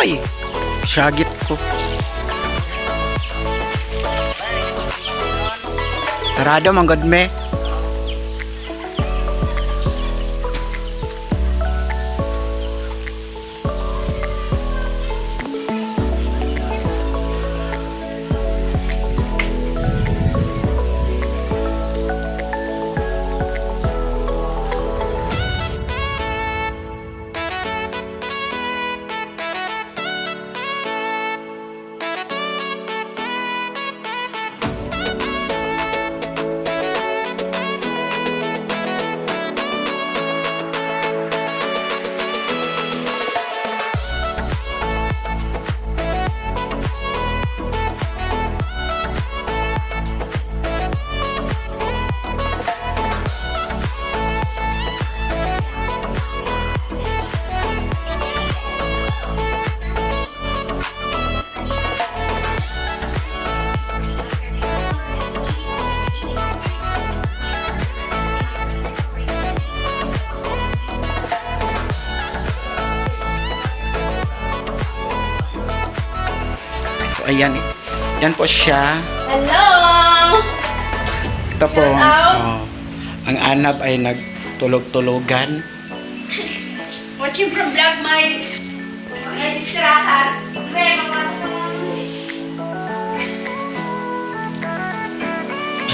Uy! Sagit ko. Sarado manggod me. Ayan. Yan po siya. Hello! Ito po. Oh, ang anab ay nagtulog-tulugan. Watching from vlog my... My sister na.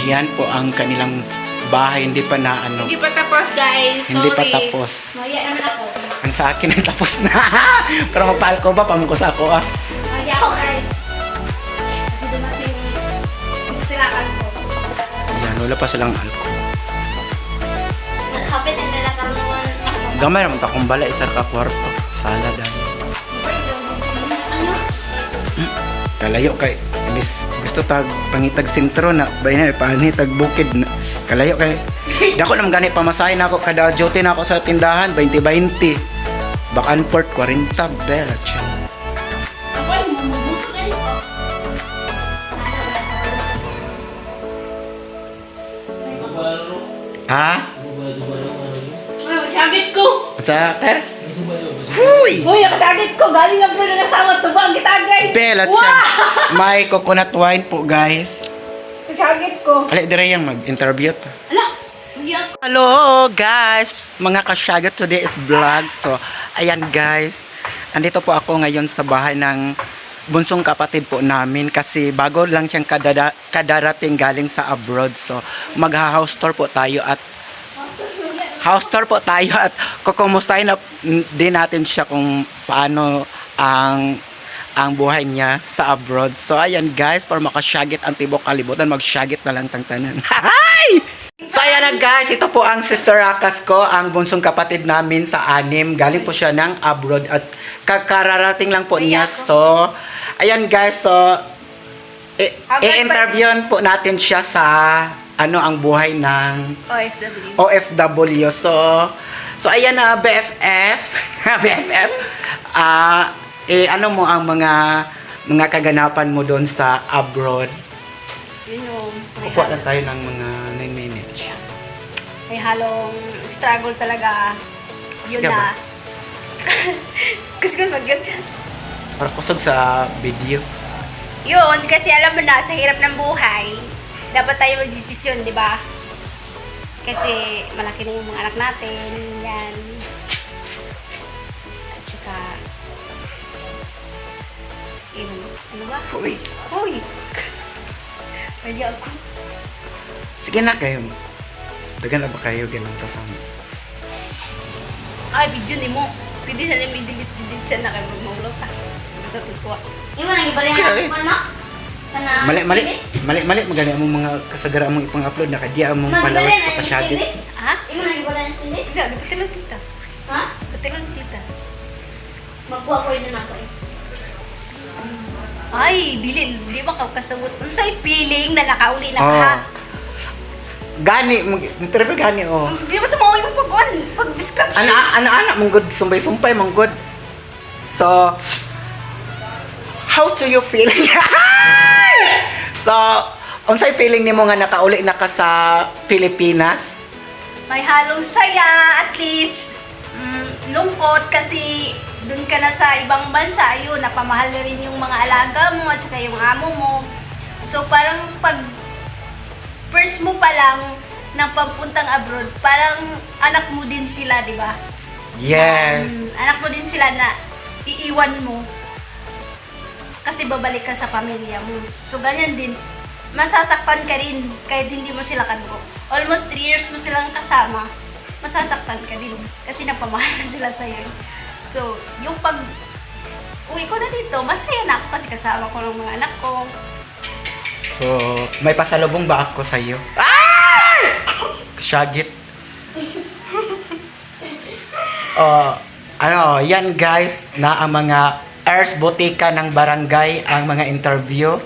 Ayan po ang kanilang bahay. Hindi pa na ano. Hindi pa tapos, guys. Sorry. Hindi pa tapos. Maya naman ako. Ang sa akin ay tapos na. Pero magpahal ko ba? Pamukos ako ah. Maya ako, Ayan, wala pa silang alcohol. Kapit na nila karunungan ako. Gamay naman takong bala, isar ka kwarto. Sala dahil. Ano? Kalayo kay Miss gusto tag pangitag sentro na bay na panitag bukid na. Kalayo kay Dako naman gani pamasahe na ako kada duty na ako sa tindahan 20-20. Bakanport 40 bela chan. Ha? Kasagit ko! Sa ter? Huy! Uy, nakasagit ko! Galing lang po ng asawa. Tuba ang kitagay! Wow! chan. May coconut wine po guys. Kasagit ko. Ali dire yang mag-interview ta. Ala! Uyak! Hello guys! Mga kasyagat today is vlog. So, ayan guys. Andito po ako ngayon sa bahay ng bunsong kapatid po namin kasi bago lang siyang kadada, kadarating galing sa abroad. So, magha-house tour po tayo at house tour po tayo at kukumustahin na din natin siya kung paano ang ang buhay niya sa abroad. So, ayan guys, para makasyagit ang tibok kalibutan, magsyagit na lang tangtanan. Hi! Na guys, ito po ang sister Akas ko, ang bunsong kapatid namin sa anim. Galing po siya ng abroad at kakararating lang po niya. So, ayan guys, so Hanggang i-interviewan po natin siya sa ano ang buhay ng OFW. OFW. So, so ayan na BFF, BFF. Ah, eh ano mo ang mga mga kaganapan mo doon sa abroad? Yun yung Kukuha lang tayo ng mga 9 minutes. May halong struggle talaga. Yun Sige ba? na. Kasi kung mag Para kusog sa video. Yun, kasi alam mo na, sa hirap ng buhay, dapat tayo magdesisyon, di ba? Kasi malaki na yung mga anak natin, yan. At saka, yun, ano ba? Uy, Uy! Pwede ako. sige na kayo. Dagan na ba kayo ganun kasama? Ay, video ni mo. Pwede na namin delete-delete siya na kayo magmaulo ka. Ko kuha. Yung mga ibalik Okay. na man ma. Kana Mali, mali, mali, mali, magaling mo mga kasagara mong ipang-upload na kadya mong palawas pa pasyagit. Ha? Yung mga ibalik na sindi. Hindi, dapat lang tita. Ha? Dapat lang tita. Magkuha ko yun na ako eh. Ay, dili, di ba ka kasabot? Unsay feeling na nakauli na Oh. Gani, mag- interview gani oh. Di ba tumawa yung pag pag-description? Ana ana ana mong good sumbay sumpay mong good. So how do you feel? so unsay feeling nimo nga nakauli na ka sa Pilipinas? May halong saya, at least. Mm, lungkot kasi doon ka na sa ibang bansa, ayun, napamahal na rin yung mga alaga mo at saka yung amo mo. So, parang pag first mo pa lang ng papuntang abroad, parang anak mo din sila, di ba? Yes. Um, anak mo din sila na iiwan mo. Kasi babalik ka sa pamilya mo. So, ganyan din. Masasaktan ka rin kahit hindi mo sila kadugo. Almost 3 years mo silang kasama, masasaktan ka din. Kasi napamahal na sila sa'yo. So, yung pag uwi ko na dito, masaya na ako kasi kasama ko ng mga anak ko. So, may pasalubong ba ako sa iyo? Ay! Shagit. Oh, ano, yan guys, na ang mga Earth Botica ng barangay ang mga interview.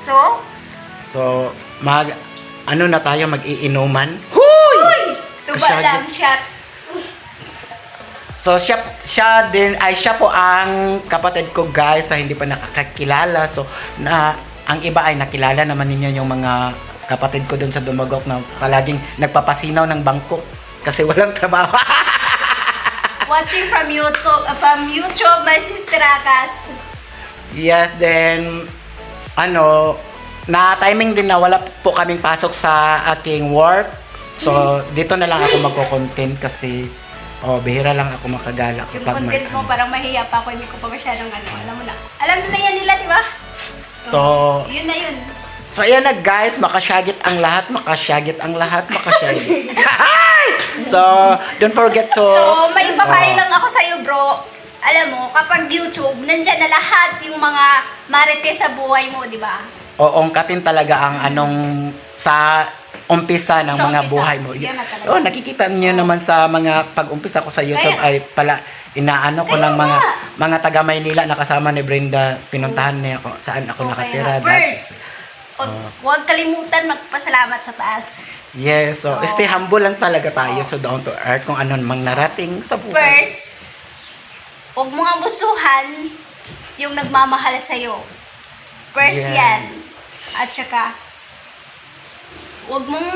So, So, mag ano na tayo mag-iinuman? uy! Tuba Kasyagit. lang, shot. So siya siya din ay siya po ang kapatid ko guys sa hindi pa nakakakilala. So na ang iba ay nakilala naman ninyo yung mga kapatid ko doon sa Dumagok na palaging nagpapasinaw ng bangko kasi walang trabaho. Watching from YouTube, uh, from YouTube, my sister Akas. yes, then ano na timing din na wala po kaming pasok sa aking work. So dito na lang ako magko-content kasi oh, bihira lang ako makagala Yung kapag may- content mo, parang mahiya pa ako, hindi ko pa masyadong ano, alam mo na. Alam na yan nila, di ba? So, Yun na yun. So ayan na guys, makasyagit ang lahat, makasyagit ang lahat, makasyagit. so, don't forget to... So, may ipapayo Oo. lang ako sa'yo, bro. Alam mo, kapag YouTube, nandyan na lahat yung mga marites sa buhay mo, di ba? Oo, ungkatin talaga ang anong sa umpisa ng Sa mga umpisa. buhay mo. Yan na talaga. Oh, nakikita niyo naman sa mga pag-umpisa ko sa YouTube Kaya- ay pala inaano ko Kaya ng mga nga. mga taga Maynila na kasama ni Brenda, pinuntahan niya ako saan ako Okay nakatira. na. dati. First, huwag, huwag kalimutan magpasalamat sa taas. Yes, so Oo. stay humble lang talaga tayo so down to earth kung ano mang narating sa buhay. First, huwag mong abusuhan yung nagmamahal sa'yo. First Yeah. yan. At saka, huwag mong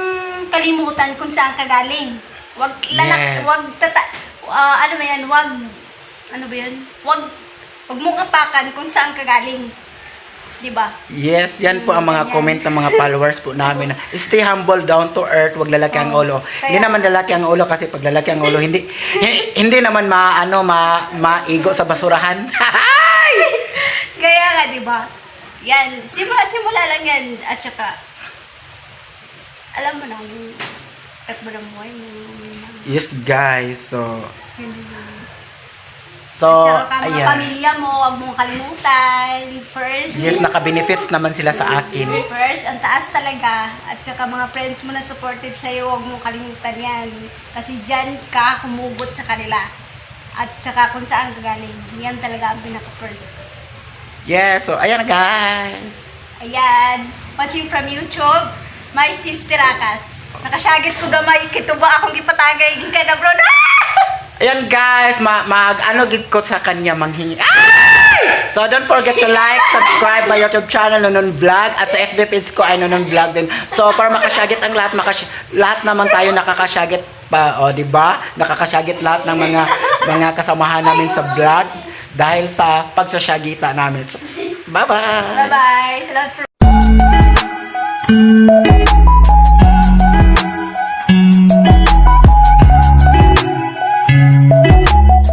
kalimutan kung saan ka galing. Huwag lalak, Yes. huwag tata, ah, ano ba yan, huwag, ano ba yun? Huwag, huwag mong apakan kung saan ka galing. Di ba? Yes, yan po ang mga Yan. comment ng mga followers po namin. na, Stay humble, down to earth, wag lalaki ang Oo. ulo. Kaya- Hindi naman lalaki ang ulo kasi pag lalaki ang ulo, hindi hi- hindi naman maano ma maigo sa basurahan. Kaya nga, di ba? Yan, simula-simula lang yan. At saka, alam mo na, yung takbo ng buhay mo. yes, guys. So, so At saka mga ayan. pamilya mo, huwag mong kalimutan. First, Yes, naka-benefits naman sila sa akin. First, ang taas talaga. At saka mga friends mo na supportive sa'yo, huwag mong kalimutan yan. Kasi dyan ka humugot sa kanila. At saka kung saan ka galing. Yan talaga ang pinaka-first. Yes, so ayan guys. Ayan, watching from YouTube, my sister Akas. Nakasyagit ko gamay, kituba akong ipatagay, gikan na bro. Ayan guys, ma mag ano gid ko sa kanya manghingi. Ay! So don't forget to like, subscribe my YouTube channel Nonon Vlog at sa FB page ko ay Nonon Vlog din. So para makasyagit ang lahat, makash lahat naman tayo nakakasyagit pa, o di ba? Nakakasyagit lahat ng mga mga kasamahan namin sa vlog dahil sa pagsasyagita namin. So, bye-bye. Bye-bye. Salamat thank you